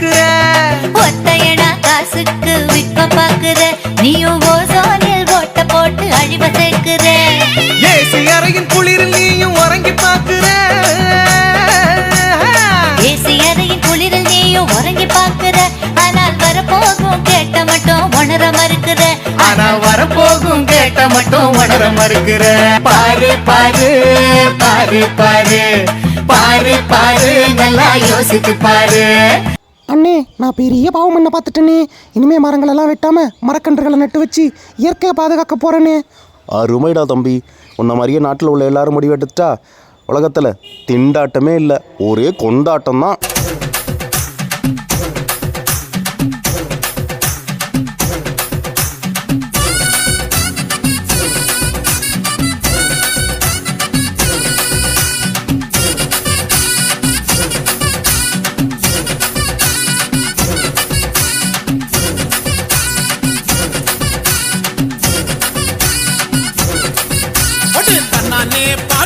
சேர்க்கிற ஒத்தையடா காசுக்கு விற்க பாக்குற நீயும் ஓசோனில் ஓட்ட போட்டு அழிவ சேர்க்கிற? ஏசி அறையின் குளிரில் நீயும் உறங்கி பாக்குற ஏசி அறையின் குளிரில் நீயும் உறங்கி பாக்குற ஆனால் வரப்போகும் கேட்ட மட்டும் உணர மறுக்கிற. ஆனா வரப்போகும் கேட்ட மட்டும் உணர மறுக்கிற. பாரு பாரு பாரு பாரு. பாரு பாரு நல்லா யோசித்து பாரு. அண்ணே நான் பெரிய பாவம் பண்ண பார்த்துட்டேனே. இனிமே மரங்களெல்லாம் வெட்டாமல் மரக்கன்றுகளை நட்டு வச்சு இயற்கையை பாதுகாக்க போகிறேனே அருமைடா தம்பி. உன்ன மாதிரியே நாட்டில் உள்ள எல்லாரும் முடிவெடுத்துட்டா உலகத்தில் திண்டாட்டமே இல்லை. ஒரே கொண்டாட்டம் தான் जाने पा